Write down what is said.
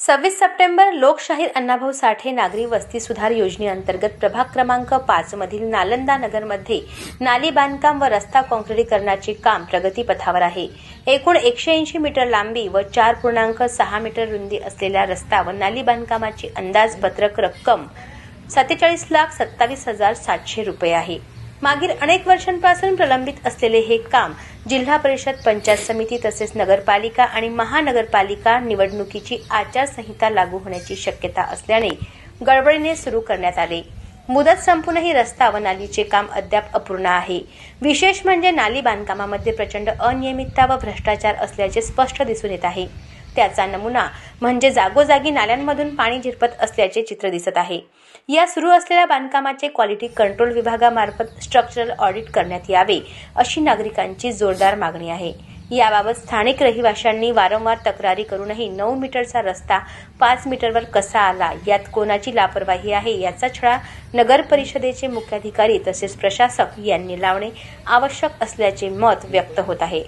सव्वीस सप्टेंबर लोकशाहीर अण्णाभाऊ साठे नागरी वस्ती सुधार योजनेअंतर्गत प्रभाग क्रमांक पाच मधील नालंदा नगरमध्ये नाली बांधकाम व रस्ता काँक्रिटीकरणाचे काम प्रगतीपथावर आहे. एकूण एकशे ऐंशी मीटर लांबी व चार पूर्णांक सहा मीटर रुंदी असलेला रस्ता व नाली बांधकामाची अंदाजपत्रक रक्कम सत्तेचाळीस लाख सत्तावीस हजार सातशे रुपये आहे. मागील अनेक वर्षांपासून प्रलंबित असलेले हे काम जिल्हा परिषद पंचायत समिती तसेच नगरपालिका आणि महानगरपालिका निवडणुकीची आचारसंहिता लागू होण्याची शक्यता असल्याने गडबडीने सुरू करण्यात आले. मुदत संपूनही रस्ता व नालीचे काम अद्याप अपूर्ण आहे. विशेष म्हणजे नाली बांधकामामध्ये प्रचंड अनियमितता व भ्रष्टाचार असल्याचे स्पष्ट दिसून येत आहे. त्याचा नमुना म्हणजे जागोजागी नाल्यांमधून पाणी झिरपत असल्याचे चित्र दिसत आहे. या सुरू असलेल्या बांधकामाचे क्वालिटी कंट्रोल विभागामार्फत स्ट्रक्चरल ऑडिट करण्यात यावे अशी नागरिकांची जोरदार मागणी आहे. याबाबत स्थानिक रहिवाशांनी वारंवार तक्रारी करूनही नऊ मीटरचा रस्ता पाच मीटरवर कसा आला यात कोणाची लापरवाही आहे याचा छळा नगर परिषदेचे मुख्याधिकारी तसेच प्रशासक यांनी लावणे आवश्यक असल्याचे मत व्यक्त होत आहे.